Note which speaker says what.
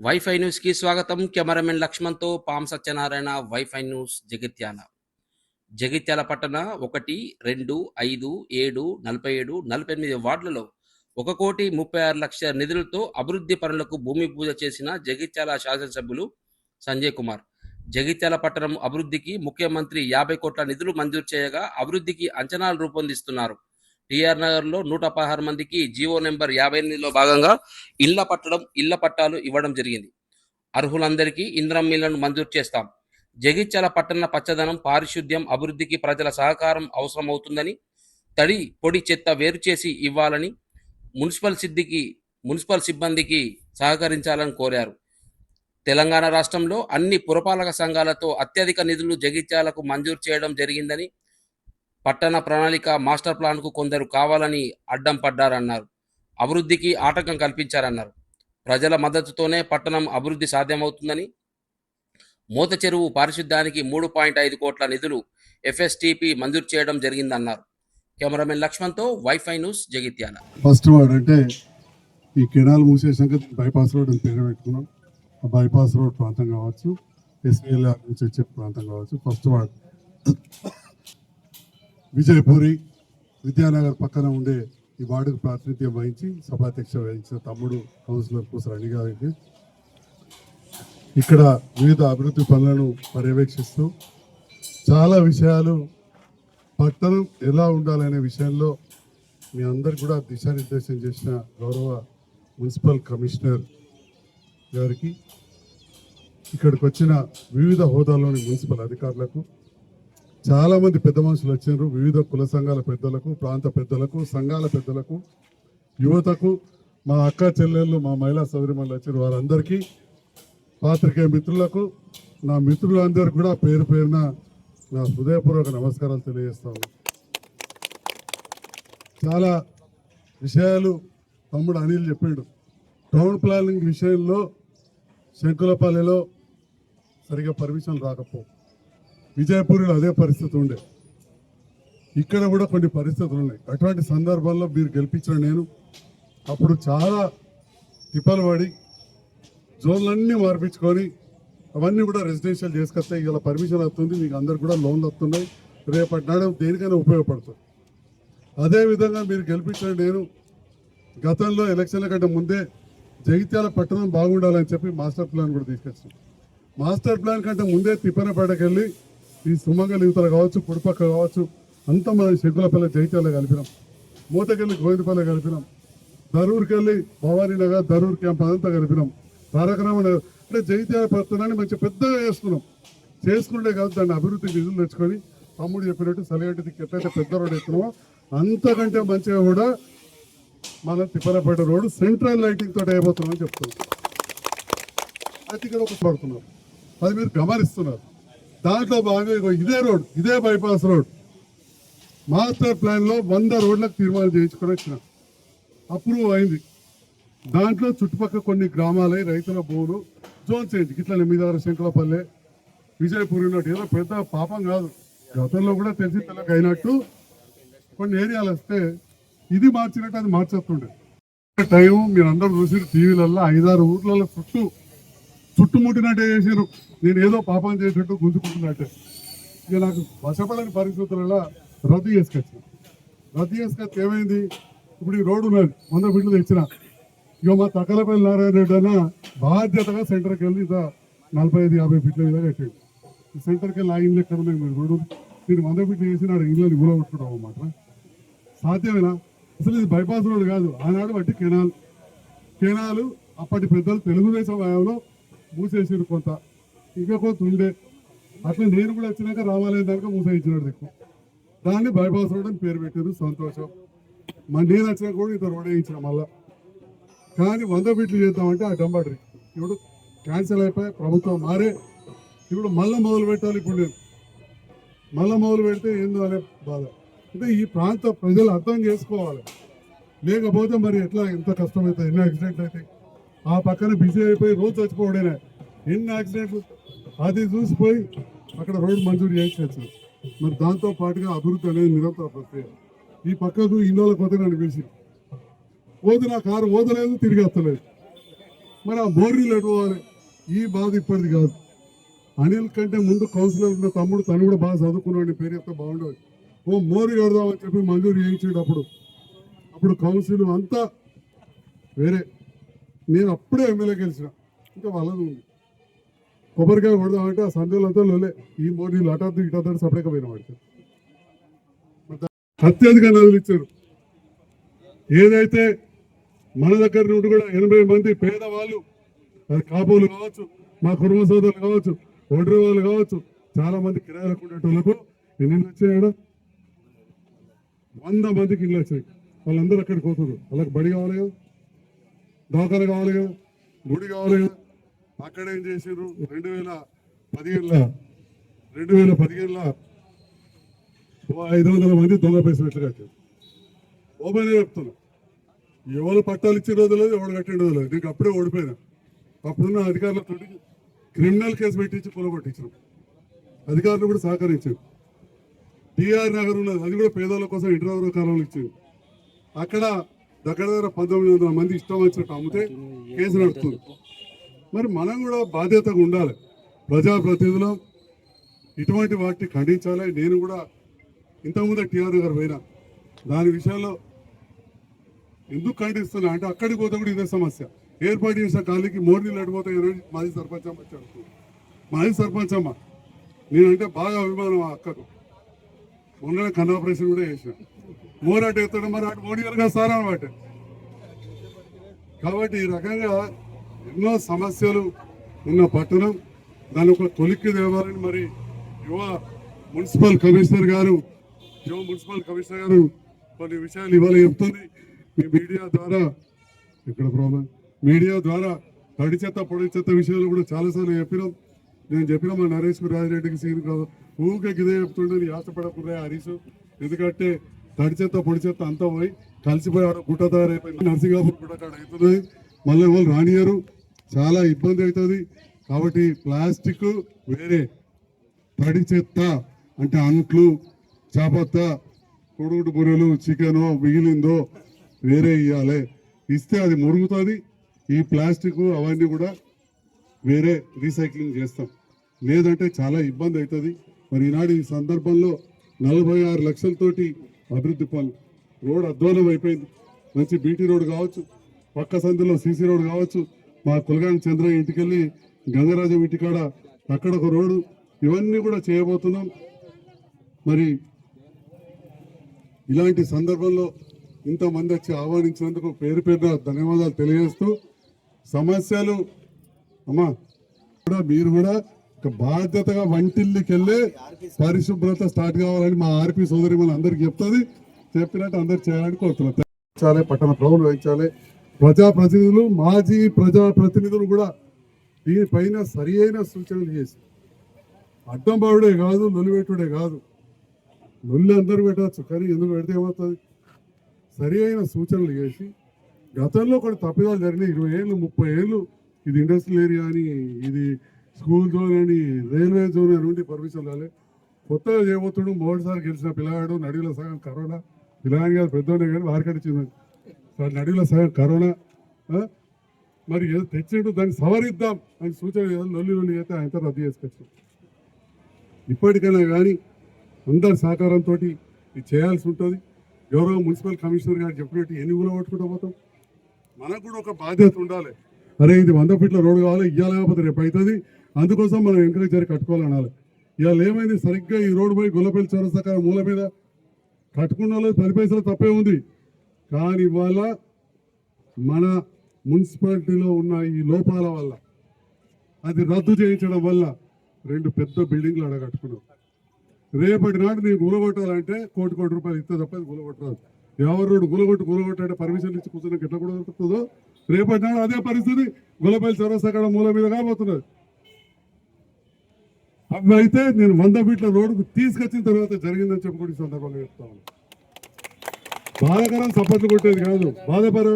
Speaker 1: Wifi న్యూస్కి స్వాగతం. Cameraman లక్ష్మణ్తో పాం సత్యనారాయణ వైఫై న్యూస్ జగిత్యాల. జగిత్యాల పట్టణ ఒకటి రెండు ఐదు ఏడు నలభై ఏడు నలభై ఎనిమిది వార్డులలో ఒక కోటి ముప్పై ఆరు లక్షల నిధులతో అభివృద్ధి పనులకు భూమి పూజ చేసిన జగిత్యాల శాసనసభ్యులు సంజయ్ కుమార్. జగిత్యాల పట్టణం అభివృద్ధికి ముఖ్యమంత్రి యాభై కోట్ల నిధులు మంజూరు చేయగా అభివృద్ధికి అంచనాలు రూపొందిస్తున్నారు. టిఆర్ నగర్లో నూట పదహారు మందికి జీవో నెంబర్ యాభై ఎనిమిదిలో భాగంగా ఇళ్ళ పట్టడం ఇళ్ళ పట్టాలు ఇవ్వడం జరిగింది. అర్హులందరికీ ఇంద్రం ఇళ్ళను మంజూరు చేస్తాం. జగిత్యాల పట్టణ పచ్చదనం పారిశుద్ధ్యం అభివృద్ధికి ప్రజల సహకారం అవసరమవుతుందని తడి పొడి చెత్త వేరు చేసి ఇవ్వాలని మున్సిపల్ సిద్ధికి మున్సిపల్ సిబ్బందికి సహకరించాలని కోరారు. తెలంగాణ రాష్ట్రంలో అన్ని పురపాలక సంఘాలతో అత్యధిక నిధులు జగిత్యాలకు మంజూరు చేయడం జరిగిందని పట్టణ ప్రణాళిక మాస్టర్ ప్లాన్కు కొందరు కావాలని అడ్డం పడ్డారన్నారు. అభివృద్ధికి ఆటంకం కల్పించారన్నారు. ప్రజల మద్దతుతోనే పట్టణం అభివృద్ధి సాధ్యమవుతుందని మూత చెరువు పారిశుద్ధ్యానికి మూడు పాయింట్ ఐదు కోట్ల నిధులు ఎఫ్ఎస్టిపి మంజూరు చేయడం జరిగిందన్నారు. Cameraman లక్ష్మణ్తో WiFi news Jagtial.
Speaker 2: First word అంటే ఈ కెనాల్ మూసేసాక బైపాస్ రోడ్ అని పేరు పెట్టుకున్నాం. ఆ బైపాస్ రోడ్ ప్రాంతం కావచ్చు ఎస్బీఎల్ నుంచి వచ్చే ప్రాంతం కావచ్చు. First word. విజయపూరి విద్యానగర్ పక్కన ఉండే ఈ వార్డుకు ప్రాతినిధ్యం వహించి సభాధ్యక్ష వహించిన తమ్ముడు కౌన్సిలర్ పూసరణి గారికి ఇక్కడ వివిధ అభివృద్ధి పనులను పర్యవేక్షిస్తూ చాలా విషయాలు పట్టణం ఎలా ఉండాలనే విషయంలో మీ అందరు కూడా దిశానిర్దేశం చేసిన గౌరవ మున్సిపల్ కమిషనర్ గారికి ఇక్కడికి వచ్చిన వివిధ హోదాల్లోని మున్సిపల్ అధికారులకు చాలా మంది పెద్ద మనుషులు వచ్చారు వివిధ కుల సంఘాల పెద్దలకు ప్రాంత పెద్దలకు సంఘాల పెద్దలకు యువతకు మా అక్క చెల్లెళ్ళు మా మహిళా సోదరిమణులు వచ్చారు వారందరికీ పాత్రికేయ మిత్రులకు నా మిత్రులందరికీ కూడా పేరు పేరున నా హృదయపూర్వక నమస్కారాలు తెలియజేస్తాను చాలా విషయాలు తమ్ముడు అనిల్ చెప్పాడు. టౌన్ ప్లానింగ్ విషయంలో శంకులపల్లిలో సరిగా పర్మిషన్ రాకపోవు విజయపూర్లో అదే పరిస్థితి ఉండే. ఇక్కడ కూడా కొన్ని పరిస్థితులు ఉన్నాయి. అటువంటి సందర్భాల్లో మీరు గెలిపించిన నేను అప్పుడు చాలా తిప్పలు పడి జోన్లన్నీ మార్పించుకొని అవన్నీ కూడా రెసిడెన్షియల్ చేసుకొస్తే ఇలా పర్మిషన్ వస్తుంది మీకు అందరు కూడా లోన్లు వస్తున్నాయి. రేపటి నాడు దేనికైనా ఉపయోగపడుతుంది. అదేవిధంగా మీరు గెలిపించిన నేను గతంలో ఎలక్షన్ల కంటే ముందే జగిత్యాల పట్టణం బాగుండాలని చెప్పి మాస్టర్ ప్లాన్ కూడా తీసుకొచ్చాం మాస్టర్ ప్లాన్ కంటే ముందే తిప్పనపేటకెళ్ళి ఈ సుమంగళ యువతలు కావచ్చు కుడిపక్క కావచ్చు అంతా మన శంకులపల్లి జగిత్యాల కలిపినాం. మూతకెళ్ళి గోవిందపల్లి కలిపినాం. దరూర్కి వెళ్ళి భవానీ నగర్ దరూర్ క్యాంప్ అదంతా కలిపినాం. తారకరామ నగర్ అంటే జైత్యాల పట్టణాన్ని మంచి పెద్దగా చేసుకున్నాం. చేసుకుంటే కాదు దాన్ని అభివృద్ధి నిధులు తెచ్చుకొని తమ్ముడు చెప్పినట్టు సలిగంటిది ఎట్లయితే పెద్ద రోడ్ ఎత్తున్నామో అంతకంటే మంచిగా కూడా మన తిప్పలపేట రోడ్డు సెంట్రల్ లైటింగ్ తోటి అయిపోతున్నామని చెప్తున్నాం. అయితే ఇక్కడ ఒక పడుతున్నారు. అది మీరు గమనిస్తున్నారు. దాంట్లో భాగంగా ఇగో ఇదే రోడ్ ఇదే బైపాస్ రోడ్. మాస్టర్ ప్లాన్లో వంద రోడ్లకు తీర్మానం చేయించుకొని వచ్చినాం. అప్రూవ్ అయింది. దాంట్లో చుట్టుపక్కల కొన్ని గ్రామాలై రైతుల భూములు జోన్ చేయండి ఇట్లా ఎనిమిదారు శంకులపల్లె విజయపూర్ ఉన్నట్టు. ఏదో పెద్ద పాపం కాదు. గతంలో కూడా తెలిసి తెల్లకి అయినట్టు కొన్ని ఏరియాలు వస్తే ఇది మార్చినట్టు అది మార్చేస్తుండే. టైం మీరు అందరూ చూసి టీవీలలో ఐదారు ఊర్లలో చుట్టూ చుట్టుముట్టినట్టే చేశారు. నేను ఏదో పాపం చేసినట్టు గుంజుకుంటున్నట్టే. ఇక నాకు వశపడని పరిస్థితులలో రద్దు చేసుకొచ్చిన. రద్దు చేసుకొచ్చి ఏమైంది? ఇప్పుడు ఈ రోడ్డు ఉన్నది. వంద ఫీట్లు తెచ్చిన. ఇక మా తక్కలపల్లి నారాయణ రెడ్డి అన్న బాధ్యతగా సెంటర్కి వెళ్ళి ఇదా నలభై ఐదు యాభై ఫీట్ల మీద కట్టాడు. ఈ సెంటర్కి వెళ్ళి ఆ ఇండ్లు ఎక్కడ ఉన్నాయి మీరు రోడ్డు? మీరు వంద ఫీట్లు చేసి నాడు ఇంట్లో గుల కొట్టుకుంటాం అన్నమాట సాధ్యమేనా? అసలు ఇది బైపాస్ రోడ్ కాదు. ఆనాడు బట్టి కెనాల్. కెనాలు అప్పటి పెద్దలు తెలుగుదేశం హయాంలో మూసేసారు కొంత. ఇంకా కొంత ఉండే. అట్లా నేను కూడా వచ్చినాక రావాలనే దాకా మూసేయించినాడు దిక్కు. దాన్ని బైపాస్ రోడ్ అని పేరు పెట్టారు సంతోషం. మన నేను వచ్చినా కూడా ఇంత రోడ్ వేయించిన మళ్ళా. కానీ వంద ఫీట్లు చేద్దామంటే ఆ డంబడ్రి ఇప్పుడు క్యాన్సిల్ అయిపోయి ప్రభుత్వం మారే. ఇప్పుడు మళ్ళీ మొదలు పెట్టాలి ఇప్పుడు నేను. మళ్ళీ మొదలు పెడితే ఏందో అనే బాధ. అంటే ఈ ప్రాంత ప్రజలు అర్థం చేసుకోవాలి. లేకపోతే మరి ఎట్లా ఎంత కష్టమవుతుంది ఎన్ని యాక్సిడెంట్లు అయితే ఆ పక్కన బిజీ అయిపోయి రోజు చచ్చిపోవడేనే ఎన్ని యాక్సిడెంట్లు? అది చూసిపోయి అక్కడ రోడ్డు మంజూరు చేయించవచ్చు మరి దాంతో పాటుగా అభివృద్ధి అనేది నిరంతర ప్రక్రియ. ఈ పక్కకు ఇన్నోళ్ళ కొత్త అనిపించి పిలిచి ఓదు నా కారు ఓదలేదు తిరిగి వస్తలేదు. మరి ఆ బోర్నీళ్ళు ఎటు ఈ బాధ ఇప్పటిది కాదు. అనిల్ కంటే ముందు కౌన్సిలర్ ఉన్న తమ్ముడు తను కూడా బాగా చదువుకున్నాడు పేరు చెప్తే బాగుండదు. ఓ మోరు కడదామని చెప్పి మంజూరు చేయించాడు అప్పుడు అప్పుడు కౌన్సిల్ అంతా వేరే. నేను అప్పుడే ఎమ్మెల్యే గెలిచిన. ఇంకా వాళ్ళది ఉంది. కొబ్బరికాయ కొడదామంటే ఆ సందులంతా లోలే ఈ మోడీలు అటాత్తు ఇటాత్తు సపరేట్గా పోయిన వాడికి. అత్యధిక నదులు ఇచ్చారు. ఏదైతే మన దగ్గర నుండి కూడా ఎనభై మంది పేదవాళ్ళు అది కాపులు కావచ్చు మా కుటుంబ సోదరులు కావచ్చు ఒడ్రి వాళ్ళు కావచ్చు చాలా మంది కిరాయిలకు ఉండేటోళ్ళకు ఎన్ని వచ్చాయా వంద మందికి ఇల్లు వచ్చాయి. వాళ్ళందరూ అక్కడికి పోతున్నారు. వాళ్ళకి బడి కావాలి కదా? దవాఖాన కావాలి కదా గుడి కావాలి కదా అక్కడ ఏం చేసారు రెండు వేల పదిహేనులో రెండు వేల పదిహేనులో ఐదు వందల మంది దొంగ పేసినట్లు కట్టారు. ఓపెన్ చెప్తున్నా? ఎవరు పట్టాలు ఇచ్చిన రోజు లేదు ఎవరు కట్టిన రోజు లేదు. నీకు అప్పుడే ఓడిపోయినా. అప్పుడున్న అధికారులతో క్రిమినల్ కేసు పెట్టించి పొలగొట్టించారు అధికారులు కూడా సహకరించారు. టిఆర్ నగర్ ఉన్నది అది కూడా పేదల కోసం ఇంటర్ కాలంలో ఇచ్చింది అక్కడ దగ్గర దగ్గర పంతొమ్మిది వందల మంది ఇష్టం వచ్చినట్టు అమ్మితే కేసు నడుస్తుంది. మరి మనం కూడా బాధ్యతగా ఉండాలి. ప్రజాప్రతినిధులం ఇటువంటి వాటిని ఖండించాలి. నేను కూడా ఇంతకుముందే టిఆర్ నగర్ పోయినా. దాని విషయంలో ఎందుకు ఖండిస్తున్నా అంటే అక్కడికి పోతే కూడా ఇదే సమస్య. ఏర్పాటు చేసిన ఖాళీకి మూడు నీళ్ళు అడిపోతాయి మాజీ సర్పంచ్ అమ్మ వచ్చి అడుగుతుంది మాజీ సర్పంచ్ అమ్మ. నేనంటే బాగా అభిమానం ఆ అక్కకు. మొన్న కన్ను ఆపరేషన్ కూడా చేసిన. మోర్ ఎత్తడం మరి అటు మోడీ సార్ అనమాట కాబట్టి ఈ రకంగా ఎన్నో సమస్యలు ఉన్న పట్టణం దాని ఒక తొలిక్కి తేవాలని మరి యువ మున్సిపల్ కమిషనర్ గారు యువ మున్సిపల్ కమిషనర్ గారు కొన్ని విషయాలు ఇవాళ చెప్తుంది. మీ మీడియా ద్వారా ఇక్కడ ప్రాబ్లం మీడియా ద్వారా తడి చెత్త పొడి చెత్త విషయాలు కూడా చాలాసార్లు చెప్పినాం. నేను చెప్పిన మా నరేష్ రాజిరెడ్డికి సీన్ కాదు. ఊరికే గిదే చెప్తుండే ఆశపడకుండా హరీష్? ఎందుకంటే తడి చెత్త పొడి చెత్త అంతా పోయి కలిసిపోయి ఆడ గుట్ట తయారైపోయింది. నర్సింగాపూర్ గుట్ట కాడ అవుతుంది. మళ్ళీ వాళ్ళు రానియరు చాలా ఇబ్బంది అవుతుంది. కాబట్టి ప్లాస్టిక్ వేరే. తడి చెత్త అంటే అంట్లు చేపత్త కొడుగుడు బొరెలు చికెనో మిగిలిందో వేరే ఇవ్వాలి ఇస్తే అది మురుగుతుంది. ఈ ప్లాస్టిక్ అవన్నీ కూడా వేరే రీసైక్లింగ్ చేస్తాం. లేదంటే చాలా ఇబ్బంది అవుతుంది. మరి ఈనాడు ఈ సందర్భంలో నలభై ఆరు లక్షలతోటి అభివృద్ధి పనులు రోడ్ అధ్వానం అయిపోయింది. మంచి బీటీ రోడ్ కావచ్చు పక్క సందులో సీసీ రోడ్ కావచ్చు మా కులగాని చంద్ర ఇంటికెళ్ళి గంగరాజం ఇంటికాడ అక్కడ ఒక రోడ్డు ఇవన్నీ కూడా చేయబోతున్నాం. మరి ఇలాంటి సందర్భంలో ఇంతమంది వచ్చి ఆహ్వానించినందుకు పేరు పేరున ధన్యవాదాలు తెలియజేస్తూ సమస్యలు అమ్మా కూడా మీరు కూడా బాధ్యతగా వంటిల్లికి వెళ్ళి పరిశుభ్రత స్టార్ట్ కావాలని మా ఆర్పి సోదరి మన అందరికి చెప్తుంది. చెప్పినట్టు అందరు చేయాలని కోరుతున్నారు పట్టణ ప్రభులు వహించాలి. ప్రజాప్రతినిధులు మాజీ ప్రజాప్రతినిధులు కూడా దీనిపైన సరి అయిన సూచనలు చేసి అడ్డంబావుడే కాదు నొలిపెట్టుడే కాదు. నొల్లి అందరూ పెట్టచ్చు కానీ ఎందుకు పెడితే ఏమవుతుంది? సరి అయిన సూచనలు చేసి గతంలో కొన్ని తప్పిదాలు జరిగినాయి. ఇరవై ఏళ్ళు ముప్పై ఏళ్ళు ఇది ఇండస్ట్రియల్ ఏరియా అని ఇది స్కూల్ జోన్ అని రైల్వే జోన్ అని ఉండి పర్మిషన్ రాలే. కొత్తగా చేయబోతుడు మొదటిసారి గెలిచిన పిల్లగాడు నడిలో సగం కరోనా. పిల్లగాని కాదు పెద్దోనే కానీ వారికంటే చిన్న సార్ నడిలో సగం కరోనా. మరి ఏదో తెచ్చిండు దాన్ని సవరిద్దాం అని సూచన ఏదో లొల్లి లొల్లి అయితే ఆయన రద్దు చేసుకొచ్చు ఇప్పటికైనా కానీ అందరి సహకారంతో ఇది చేయాల్సి ఉంటుంది. గౌరవ మున్సిపల్ కమిషనర్ గారు చెప్పినట్టు ఎన్ని ఊళ్ళో పట్టుకుంటూ పోతాం? మనకు కూడా ఒక బాధ్యత ఉండాలి. అరే ఇది వంద ఫీట్ల రోడ్డు కావాలి ఇవ్వాలి కాకపోతే రేపు అవుతుంది. అందుకోసం మనం ఎంకరేజ్ చేసి కట్టుకోవాలనాలి. ఇవాళ ఏమైంది? సరిగ్గా ఈ రోడ్డు పోయి గొల్లపల్లి చౌరస్తాక మూల మీద కట్టుకున్న వాళ్ళు పది పైసలు తప్పే ఉంది. కానీ ఇవాళ మన మున్సిపాలిటీలో ఉన్న ఈ లోపాల వల్ల అది రద్దు చేయించడం వల్ల రెండు పెద్ద బిల్డింగ్లు అక్కడ రేపటి నాడు నీకు గులగొట్టాలంటే కోటి కోటి రూపాయలు ఇస్తే తప్ప గులగొట్టరాదు. ఎవరు రోడ్డు గులగొట్టు గులగొట్టాలంటే పర్మిషన్ ఇచ్చి కూర్చున్నాక ఎట్లా కూడా దొరుకుతుందో? రేపటి నాడు అదే పరిస్థితి. గులపల్లి చౌరస్తా కాడ మూల మీద కాబోతున్నది. అవి అయితే నేను వంద ఫీట్ల రోడ్డుకు తీసుకొచ్చిన తర్వాత జరిగిందని చెప్పుకుంటే సందర్భంగా చెప్తాను బాధాకరం సపోర్ట్లు కొట్టేది కాదు. బాధపడ